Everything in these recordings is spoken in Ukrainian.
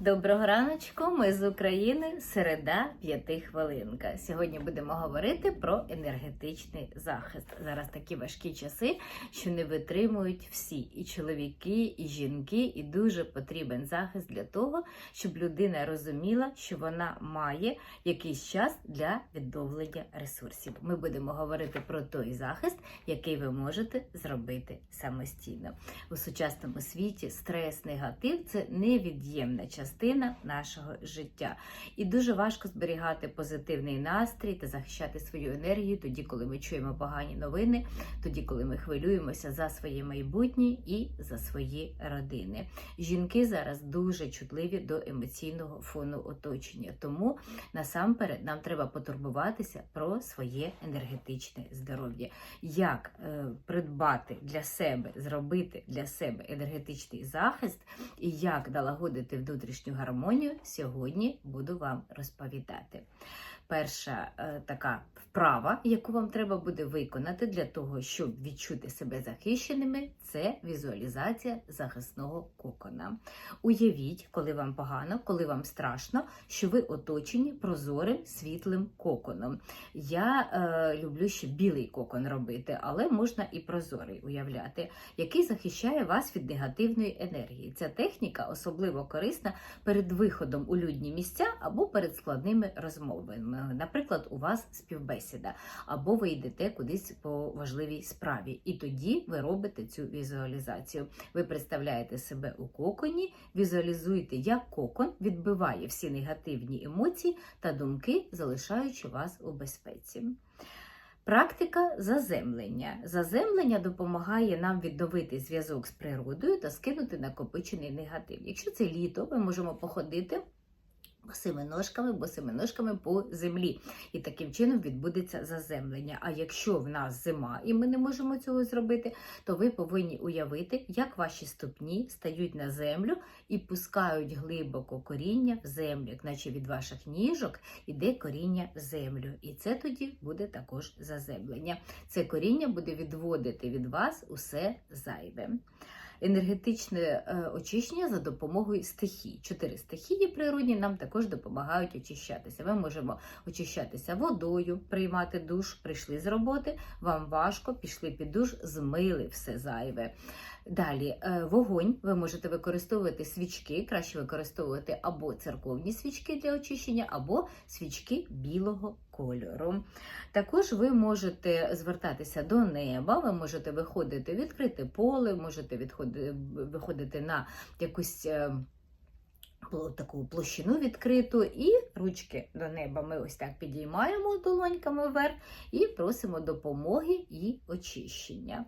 Доброго раночку, ми з України, середа п'яти хвилинка. Сьогодні будемо говорити про енергетичний захист. Зараз такі важкі часи, що не витримують всі і чоловіки, і жінки, і дуже потрібен захист для того, щоб людина розуміла, що вона має якийсь час для відновлення ресурсів. Ми будемо говорити про той захист, який ви можете зробити самостійно. У сучасному світі стрес, негатив це невід'ємна частина нашого життя. І дуже важко зберігати позитивний настрій та захищати свою енергію тоді, коли ми чуємо погані новини, тоді, коли ми хвилюємося за своє майбутнє і за свої родини. Жінки зараз дуже чутливі до емоційного фону оточення. Тому насамперед нам треба потурбуватися про своє енергетичне здоров'я. Як е, придбати для себе, зробити для себе енергетичний захист і як налагодити внутрішню гармонію, сьогодні буду вам розповідати. Перша е, така вправа, яку вам треба буде виконати для того, щоб відчути себе захищеними, це візуалізація захисного кокона. Уявіть, коли вам погано, коли вам страшно, що ви оточені прозорим світлим коконом. Я е, люблю ще білий кокон робити, але можна і прозорий уявляти, який захищає вас від негативної енергії. Ця техніка особливо корисна перед виходом у людні місця або перед складними розмовами. Наприклад, у вас співбесіда, або ви йдете кудись по важливій справі, і тоді ви робите цю візуалізацію. Ви представляєте себе у коконі, візуалізуєте, як кокон відбиває всі негативні емоції та думки, залишаючи вас у безпеці. Практика заземлення. Заземлення допомагає нам відновити зв'язок з природою та скинути накопичений негатив. Якщо це літо, ми можемо походити босими ножками, босими ножками по землі. І таким чином відбудеться заземлення. А якщо в нас зима і ми не можемо цього зробити, то ви повинні уявити, як ваші ступні стають на землю і пускають глибоко коріння в землю, наче від ваших ніжок іде коріння в землю. І це тоді буде також заземлення. Це коріння буде відводити від вас усе зайве енергетичне е, очищення за допомогою стихій. Чотири стихії природні нам також допомагають очищатися. Ми можемо очищатися водою, приймати душ, прийшли з роботи, вам важко, пішли під душ, змили все зайве. Далі е, вогонь. Ви можете використовувати свічки, краще використовувати або церковні свічки для очищення, або свічки білого кольору. Також ви можете звертатися до неба, ви можете виходити відкрите поле, можете відходити, виходити на якусь. е, Таку площину відкриту, і ручки до неба ми ось так підіймаємо долоньками вверх і просимо допомоги і очищення.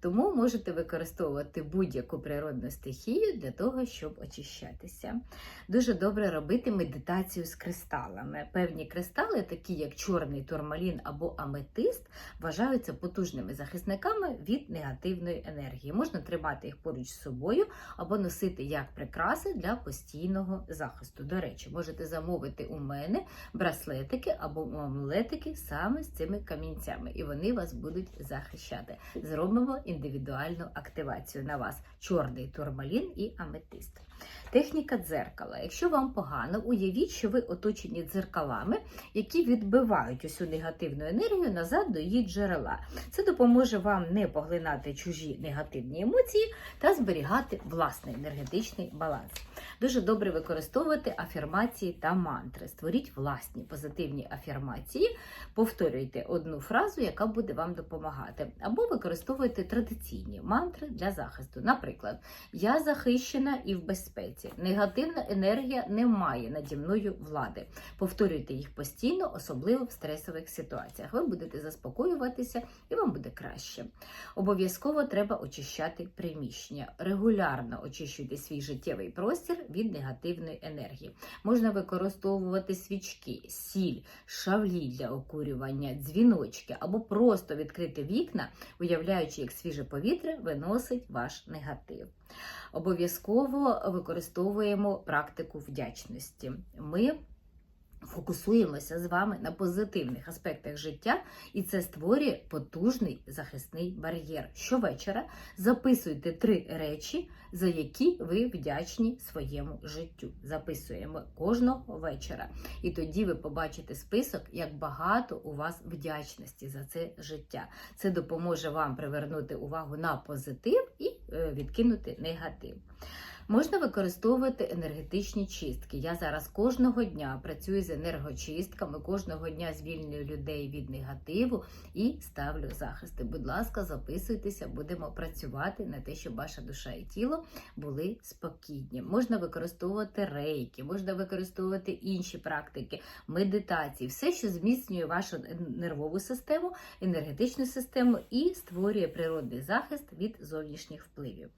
Тому можете використовувати будь-яку природну стихію для того, щоб очищатися. Дуже добре робити медитацію з кристалами. Певні кристали, такі як чорний турмалін або аметист, вважаються потужними захисниками від негативної енергії. Можна тримати їх поруч з собою або носити як прикраси для постійного захисту. До речі, можете замовити у мене браслетики або амулетики саме з цими камінцями, і вони вас будуть захищати. Зробимо індивідуальну активацію на вас: чорний турмалін і аметист. Техніка дзеркала. Якщо вам погано, уявіть, що ви оточені дзеркалами, які відбивають усю негативну енергію назад до її джерела. Це допоможе вам не поглинати чужі негативні емоції та зберігати власний енергетичний баланс. Дуже добре використовувати афірмації та мантри. Створіть власні позитивні афірмації, повторюйте одну фразу, яка буде вам допомагати, або використовуйте традиційні мантри для захисту. Наприклад, я захищена і в безпеці. Негативна енергія не має наді мною влади. Повторюйте їх постійно, особливо в стресових ситуаціях. Ви будете заспокоюватися і вам буде краще. Обов'язково треба очищати приміщення. Регулярно очищуйте свій життєвий простір від негативної енергії. Можна використовувати свічки, сіль, шавлі для окурювання, дзвіночки або просто відкрити вікна, уявляючи, як свіже повітря виносить ваш негатив. Обов'язково використовуємо практику вдячності. Ми Фокусуємося з вами на позитивних аспектах життя, і це створює потужний захисний бар'єр. Щовечора записуйте три речі, за які ви вдячні своєму життю. Записуємо кожного вечора. І тоді ви побачите список, як багато у вас вдячності за це життя. Це допоможе вам привернути увагу на позитив і е, відкинути негатив. Можна використовувати енергетичні чистки. Я зараз кожного дня працюю з енергочистками, кожного дня звільнюю людей від негативу і ставлю захисти. Будь ласка, записуйтеся, будемо працювати на те, щоб ваша душа і тіло були спокійні. Можна використовувати рейки, можна використовувати інші практики, медитації, все, що зміцнює вашу нервову систему, енергетичну систему і створює природний захист від зовнішніх впливів.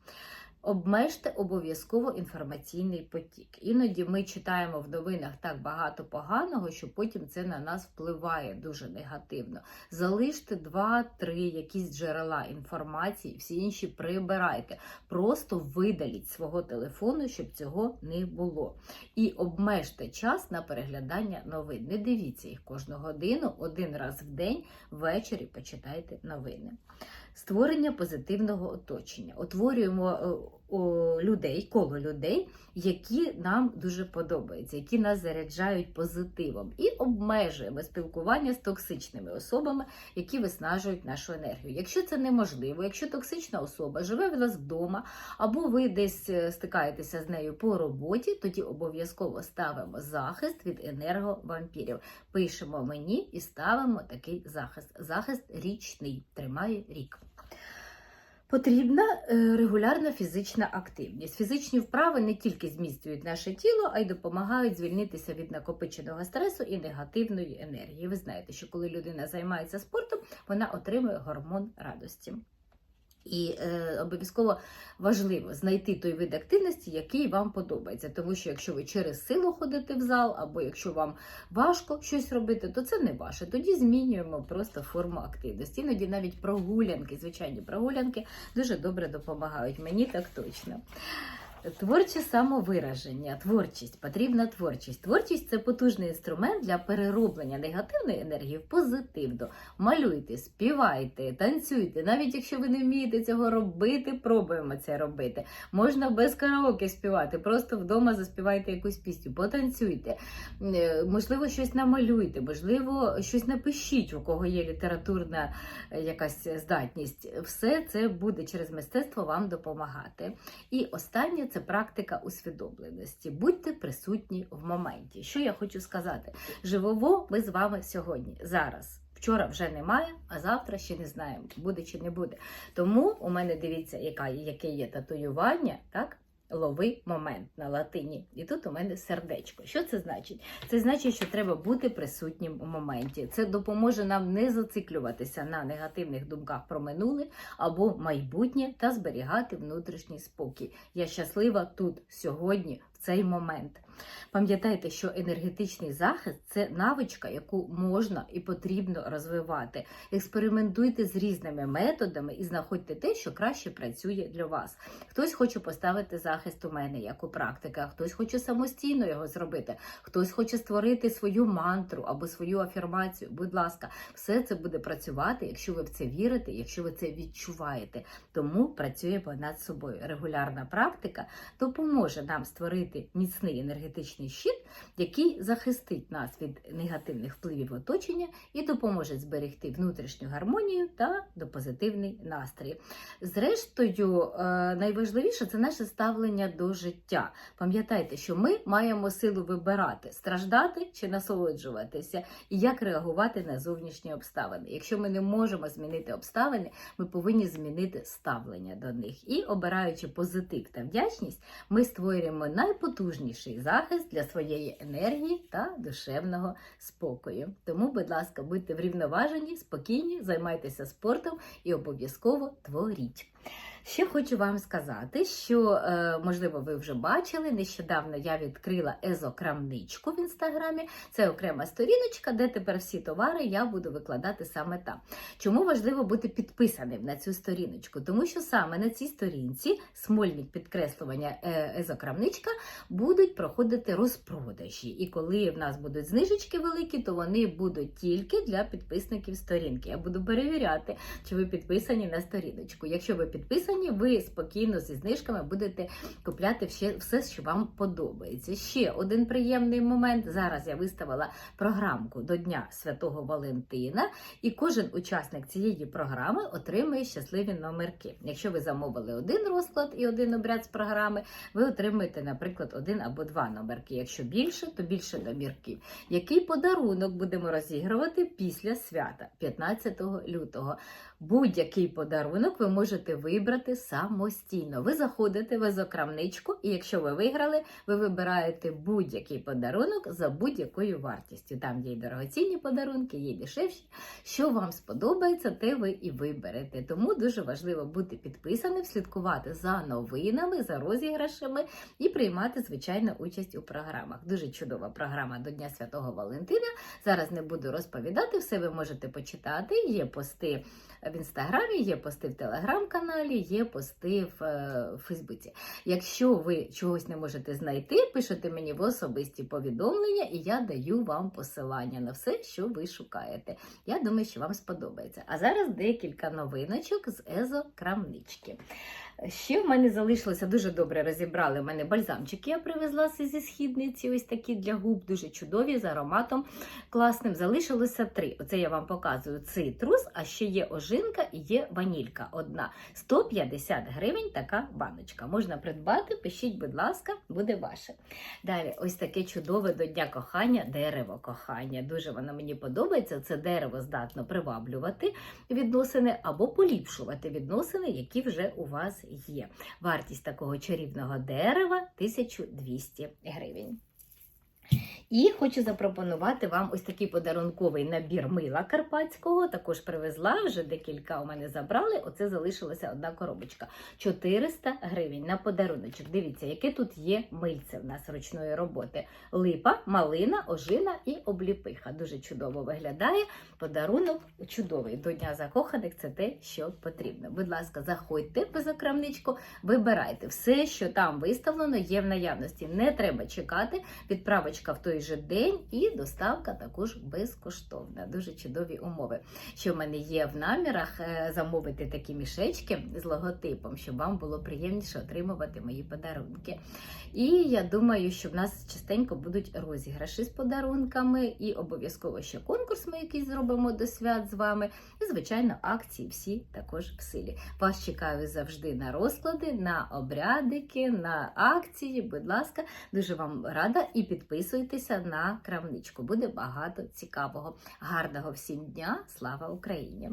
Обмежте обов'язково інформаційний потік. Іноді ми читаємо в новинах так багато поганого, що потім це на нас впливає дуже негативно. Залиште два-три якісь джерела інформації, всі інші прибирайте. Просто видаліть свого телефону, щоб цього не було. І обмежте час на переглядання новин. Не дивіться їх кожну годину, один раз в день, ввечері почитайте новини. Створення позитивного оточення. Утворюємо е, людей, коло людей, які нам дуже подобаються, які нас заряджають позитивом, і обмежуємо спілкування з токсичними особами, які виснажують нашу енергію. Якщо це неможливо, якщо токсична особа живе в нас вдома, або ви десь е, стикаєтеся з нею по роботі, тоді обов'язково ставимо захист від енерговампірів. Пишемо мені і ставимо такий захист. Захист річний, тримає рік. Потрібна е, регулярна фізична активність. Фізичні вправи не тільки зміцнюють наше тіло, а й допомагають звільнитися від накопиченого стресу і негативної енергії. Ви знаєте, що коли людина займається спортом, вона отримує гормон радості. І е, обов'язково важливо знайти той вид активності, який вам подобається. Тому що якщо ви через силу ходите в зал, або якщо вам важко щось робити, то це не ваше. Тоді змінюємо просто форму активності. Іноді навіть прогулянки, звичайні прогулянки дуже добре допомагають. Мені так точно. Творче самовираження, творчість, потрібна творчість. Творчість це потужний інструмент для перероблення негативної енергії в позитивну. Малюйте, співайте, танцюйте. Навіть якщо ви не вмієте цього робити, пробуємо це робити. Можна без караоке співати, просто вдома заспівайте якусь пісню, потанцюйте. Е, можливо, щось намалюйте, можливо, щось напишіть, у кого є літературна е, якась здатність. Все це буде через мистецтво вам допомагати. І останнє це практика усвідомленості. Будьте присутні в моменті. Що я хочу сказати? Живово ми з вами сьогодні, зараз. Вчора вже немає, а завтра ще не знаємо, буде чи не буде. Тому у мене дивіться, яка, яке є татуювання, так? Лови момент на латині. І тут у мене сердечко. Що це значить? Це значить, що треба бути присутнім у моменті. Це допоможе нам не зациклюватися на негативних думках про минуле або майбутнє та зберігати внутрішній спокій. Я щаслива тут сьогодні, в цей момент. Пам'ятайте, що енергетичний захист це навичка, яку можна і потрібно розвивати. Експериментуйте з різними методами і знаходьте те, що краще працює для вас. Хтось хоче поставити захист у мене, як у практика, хтось хоче самостійно його зробити, хтось хоче створити свою мантру або свою афірмацію. Будь ласка, все це буде працювати, якщо ви в це вірите, якщо ви це відчуваєте. Тому працюємо над собою. Регулярна практика допоможе нам створити міцний енергетичний енергетичний щит, який захистить нас від негативних впливів оточення і допоможе зберегти внутрішню гармонію та до позитивний настрій. Зрештою, е, найважливіше це наше ставлення до життя. Пам'ятайте, що ми маємо силу вибирати, страждати чи насолоджуватися, і як реагувати на зовнішні обставини. Якщо ми не можемо змінити обставини, ми повинні змінити ставлення до них. І обираючи позитив та вдячність, ми створюємо найпотужніший захист захист для своєї енергії та душевного спокою. Тому, будь ласка, будьте врівноважені, спокійні, займайтеся спортом і обов'язково творіть. Ще хочу вам сказати, що е, можливо ви вже бачили. Нещодавно я відкрила езокрамничку в інстаграмі. Це окрема сторіночка, де тепер всі товари я буду викладати саме там. Чому важливо бути підписаним на цю сторіночку? Тому що саме на цій сторінці смольник підкреслювання е, езокрамничка будуть проходити розпродажі. І коли в нас будуть знижечки великі, то вони будуть тільки для підписників сторінки. Я буду перевіряти, чи ви підписані на сторіночку. Якщо ви підписані, ви спокійно зі знижками будете купляти все, що вам подобається. Ще один приємний момент. Зараз я виставила програмку до Дня Святого Валентина, і кожен учасник цієї програми отримує щасливі номерки. Якщо ви замовили один розклад і один обряд з програми, ви отримуєте, наприклад, один або два номерки. Якщо більше, то більше номерків. Який подарунок будемо розігрувати після свята 15 лютого? Будь-який подарунок ви можете вибрати самостійно. Ви заходите в езокрамничку, і якщо ви виграли, ви вибираєте будь-який подарунок за будь-якою вартістю. Там є й дорогоцінні подарунки, є й дешевші. Що вам сподобається, те ви і виберете. Тому дуже важливо бути підписаним, слідкувати за новинами, за розіграшами і приймати, звичайно, участь у програмах. Дуже чудова програма до Дня Святого Валентина. Зараз не буду розповідати, все ви можете почитати. Є пости в інстаграмі, є пости в телеграм-каналі, є пости в е, Фейсбуці. Якщо ви чогось не можете знайти, пишете мені в особисті повідомлення, і я даю вам посилання на все, що ви шукаєте. Я думаю, що вам сподобається. А зараз декілька новиночок з езокрамнички. Ще в мене залишилося дуже добре розібрали. У мене бальзамчики я привезла зі східниці, ось такі для губ, дуже чудові, з ароматом класним. Залишилося три. Оце я вам показую цитрус, а ще є ожинка і є ванілька. Одна 150 гривень така баночка. Можна придбати, пишіть, будь ласка, буде ваше. Далі, ось таке чудове до Дня кохання, дерево кохання. Дуже воно мені подобається. Це дерево здатно приваблювати відносини або поліпшувати відносини, які вже у вас є. Вартість такого чарівного дерева 1200 гривень. І хочу запропонувати вам ось такий подарунковий набір мила карпатського. Також привезла вже декілька у мене забрали. Оце залишилася одна коробочка. 400 гривень на подаруночок. Дивіться, яке тут є мильце в нас ручної роботи. Липа, малина, ожина і обліпиха. Дуже чудово виглядає. Подарунок чудовий. До Дня закоханих це те, що потрібно. Будь ласка, заходьте в закрамничку, вибирайте все, що там виставлено, є в наявності. Не треба чекати. Відправочка в той же день і доставка також безкоштовна. Дуже чудові умови. Що в мене є в намірах е, замовити такі мішечки з логотипом, щоб вам було приємніше отримувати мої подарунки. І я думаю, що в нас частенько будуть розіграші з подарунками, і обов'язково ще конкурс ми якийсь зробимо до свят з вами. І, звичайно, акції всі також в силі. Вас чекаю завжди на розклади, на обрядики, на акції. Будь ласка, дуже вам рада і підписуйтеся на крамничку. Буде багато цікавого. Гарного всім дня! Слава Україні!